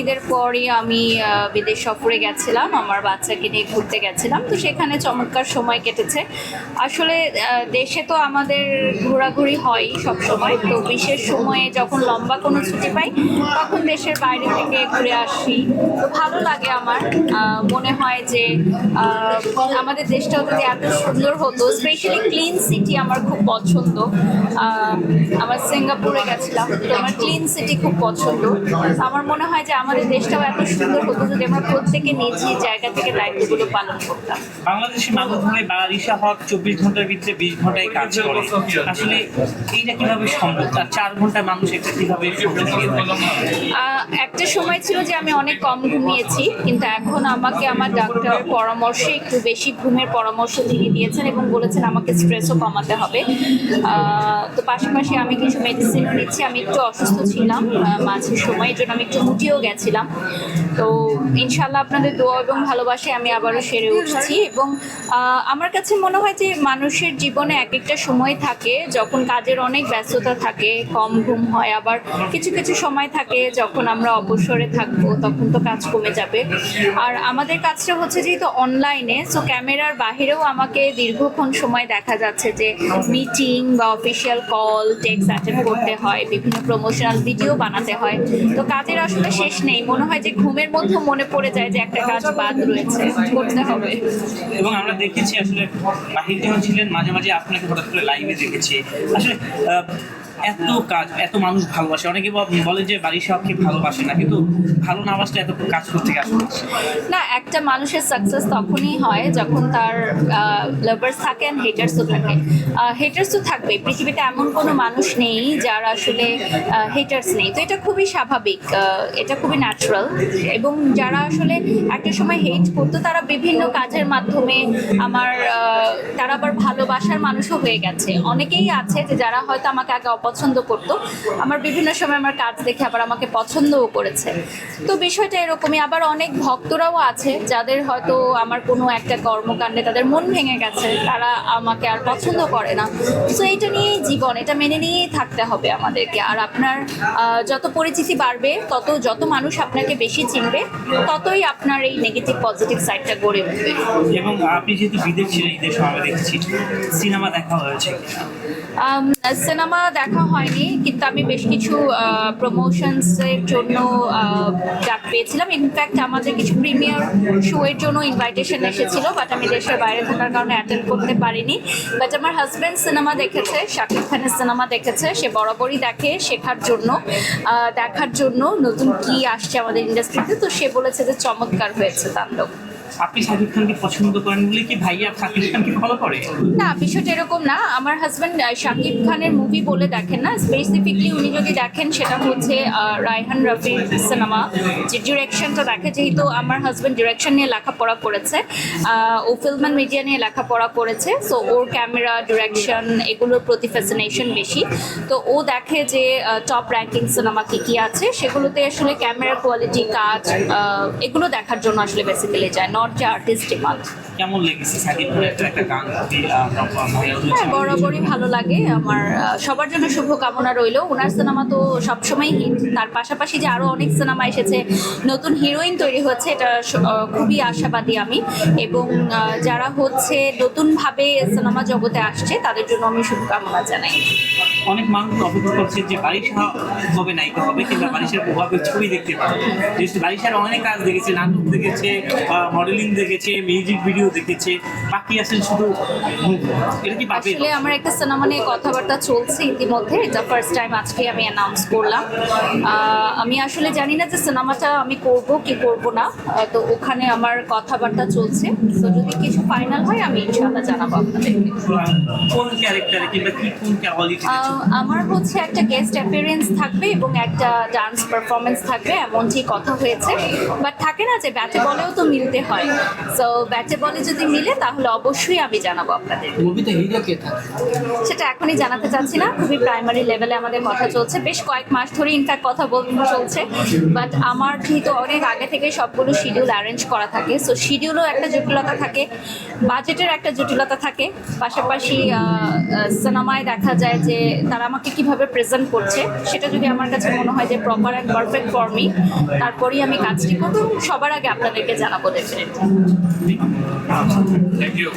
ঈদের পরই আমি বিদেশ সফরে গেছিলাম, আমার বাচ্চাকে নিয়ে ঘুরতে গেছিলাম। তো সেখানে চমৎকার সময় কেটেছে। আসলে দেশে তো আমাদের ঘোরাঘুরি হয় সব সময় তো বিশেষ সময়ে যখন লম্বা কোনো ছুটি পাই, তখন দেশের বাইরে থেকে ঘুরে আসি। তো ভালো লাগে আমার। মনে হয় যে আমাদের দেশটাও যদি এত সুন্দর হতো, স্পেশালি ক্লিন সিটি আমার খুব পছন্দ। আমার সিঙ্গাপুরে গেছিলাম, তো আমার ক্লিন সিটি খুব পছন্দ। আমার মনে হয় যে আমাদের দেশটাও এত সুন্দর হতো যদি আমরা প্রত্যেকে নিজ নিজ জায়গা থেকে দায়িত্বগুলো পালন করতাম। বাংলাদেশের মানবভাবে বারিশা হক চব্বিশ ঘণ্টার ভিতরে বিশ ঘন্টায় কাজ করে। আসলে এইটা কীভাবে সম্ভব? আর চার ঘন্টায় মানুষ এটা কীভাবে একটা সময় ছিল যে আমি অনেক কম ঘুমিয়েছি কিন্তু এখন আমাকে আমার ডাক্তারের পরামর্শে একটু বেশি ঘুমের পরামর্শ তিনি দিয়েছেন এবং বলেছেন আমাকে স্ট্রেসও কমাতে হবে। তো পাশাপাশি আমি কিছু মেডিসিনও নিচ্ছি। আমি একটু অসুস্থ ছিলাম মাঝে সময় জন্য আমি একটু মুটিও মুটিয়েও গেছিলাম তো ইনশাল্লাহ আপনাদের দোয়া এবং ভালোবাসায় আমি আবারও সেরে উঠছি এবং আমার কাছে মনে হয় যে মানুষের জীবনে এক একটা সময় থাকে যখন কাজের অনেক ব্যস্ততা থাকে, কম ঘুম হয়, আবার কিছু কিছু সময় থাকে যখন আমরা অবসরে থাকব, তখন তো কাজ কমে যাবে। আর আমাদের কাজটা হচ্ছে যেহেতু অনলাইনে, সো ক্যামেরার বাহিরেও আমাকে দীর্ঘক্ষণ সময় দেখা যাচ্ছে যে মিটিং বা অফিসিয়াল কল, টেক্সট অ্যাটেন্ড করতে হয়, বিভিন্ন প্রমোশনাল ভিডিও বানাতে হয়। তো কাজের আসলে শেষ নেই। মনে হয় যে ঘুমের মধ্যে মনে পড়ে যায় যে একটা কাজ বাদ রয়েছে। করতে হবে। এবং আমরা দেখেছি আসলে বাহির যখন ছিলেন মাঝে মাঝে আপনাকে হঠাৎ করে লাইভে দেখেছি। আসলে এত কাজ, এত মানুষ ভালোবাসে। অনেকে বলে যে বাড়ির সবকে ভালোবাসে না, কিন্তু ভালো না বাসলে এত কাজ করতে আসলে? না, একটা মানুষের সাকসেস তখনই হয় যখন তার লাভার্স থাকে অ্যান্ড হেটার্সও থাকে। হেটার্সও থাকবে পৃথিবীতে এমন কোনো মানুষ নেই যার আসলে হেটার্স নেই। তো এটা খুবই স্বাভাবিক এটা খুবই ন্যাচারাল এবং যারা আসলে একটা সময় হেট করতো, তারা বিভিন্ন কাজের মাধ্যমে আমার তারা আবার ভালোবাসার মানুষও হয়ে গেছে। অনেকেই আছে যে যারা হয়তো আমাকে আগে অপছন্দ করত। আমার বিভিন্ন সময় আমার কাজ দেখে আবার আমাকে পছন্দও করেছে। তো বিষয়টা এরকমই, আবার অনেক ভক্তরাও আছে যাদের হয়তো আমার কোনো একটা কর্মকাণ্ডে তাদের মন ভেঙে গেছে, তারা আমাকে আর পছন্দ করে না। তো এইটা নিয়েই জীবন এটা মেনে নিয়েই থাকতে হবে আমাদেরকে। আর আপনার যত পরিচিতি বাড়বে তত যত মানুষ আপনাকে বেশি চিনবে ততই আপনার এই নেগেটিভ পজিটিভ সাইডটা গড়ে উঠবে। এবং আপনি যেহেতু বিদেশ ছিলেন ঈদের সময় আমি দেখেছি সিনেমা দেখা হয়েছে সিনেমা দেখা হয়নি কিন্তু আমি বেশ কিছু প্রমোশনসের জন্য ডাক পেয়েছিলাম। ইনফ্যাক্ট আমাদের কিছু প্রিমিয়ার শো এর জন্য ইনভাইটেশন এসেছিল বাট আমি দেশের বাইরে থাকার কারণে অ্যাটেন্ড করতে পারিনি। বাট আমার হাজব্যান্ড সিনেমা দেখেছে শাকিব খানের সিনেমা দেখেছে, সে বরাবরই দেখে শেখার জন্য দেখার জন্য নতুন কি আসছে আমাদের ইন্ডাস্ট্রিতে তো সে বলেছে যে চমৎকার হয়েছে তাণ্ডব। আপনি শাকিব খানকে পছন্দ করেন বলে কি ভাইয়া শাকিব খানকে ফলো করে? না, বিষয়টা এরকম না। আমার হাজব্যান্ড শাকিব খানের মুভি বলে দেখেন না। স্পেসিফিকলি উনি যদি দেখেন, সেটা হচ্ছে রায়হান রফির সিনেমা যে ডিরেকশনটা দেখে। যেহেতু আমার হাজব্যান্ড ডিরেকশন নিয়ে লেখাপড়া করেছে ও ফিল্ম অ্যান্ড মিডিয়া নিয়ে লেখাপড়া করেছে সো ওর ক্যামেরা ডিরেকশন এগুলোর প্রতি ফ্যাসিনেশন বেশি। তো ও দেখে যে টপ র্যাঙ্কিং সিনেমা কি কি আছে, সেগুলোতে আসলে ক্যামেরা কোয়ালিটি কাজ এগুলো দেখার জন্য আসলে বেসিক্যালি যায়। নট যে আর্টিস্ট ডিমান্ড। কেমন লেগেছে খানের একটা- গান? হ্যাঁ বরাবরই ভালো লাগে আমার সবার জন্য শুভকামনা রইল। ওনার সিনেমা তো সবসময় হিট। তার পাশাপাশি যে আরও অনেক সিনেমা এসেছে নতুন হিরোইন তৈরি হচ্ছে এটা খুবই আশাবাদী আমি। এবং যারা হচ্ছে নতুনভাবে সিনেমা জগতে আসছে তাদের জন্য আমি শুভকামনা জানাই। অনেক মানুষ অপেক্ষা করছে যে বারিশা হবে নায়িকা হবে কিংবা বারিশার প্রভাবের ছবি দেখতে পাবে। যেহেতু বারিশার অনেক কাজ দেখেছে নাটক দেখেছে মডেলিং দেখেছে মিউজিক ভিডিও দেখেছে বাকি আছেন শুধু এটা কি পাবে আসলে আমার একটা সিনেমা নিয়ে কথাবার্তা চলছে ইতিমধ্যে এটা ফার্স্ট টাইম আজকে আমি অ্যানাউন্স করলাম। আমি আসলে জানি না যে সিনেমাটা আমি করব কি করব না তো ওখানে আমার কথাবার্তা চলছে। তো যদি কিছু ফাইনাল হয় আমি ইনশাআল্লাহ জানাব আপনাদেরকে কোন ক্যারেক্টারে কিংবা কি কোন কোয়ালিটি আমার হচ্ছে একটা গেস্ট অ্যাপিয়ারেন্স থাকবে এবং একটা ডান্স পারফরমেন্স থাকবে এমনটি কথা হয়েছে। বাট থাকে না যে ব্যাটে বলেও তো মিলতে হয়। হয়। সো ব্যাটে বলে যদি মিলে তাহলে অবশ্যই আমি জানাব আপনাদের। মুভিতে হিরো কে থাকে? সেটা এখনই জানাতে চাচ্ছি না। খুবই প্রাইমারি লেভেলে আমাদের কথা চলছে। বেশ কয়েক মাস ধরে ইনফ্যাক্ট কথা বলতে চলছে। বাট আমার যেহেতু অনেক আগে থেকে সবগুলো শিডিউল অ্যারেঞ্জ করা থাকে সো শিডিউলও একটা জটিলতা থাকে বাজেটের একটা জটিলতা থাকে। পাশাপাশি সিনেমায় দেখা যায় যে তারা আমাকে কীভাবে প্রেজেন্ট করছে সেটা যদি আমার কাছে মনে হয় যে proper and perfect for me তারপরেই আমি কাজটি করব। সবার আগে আপনাদেরকে জানাব ডেফিনেটলি Thank you.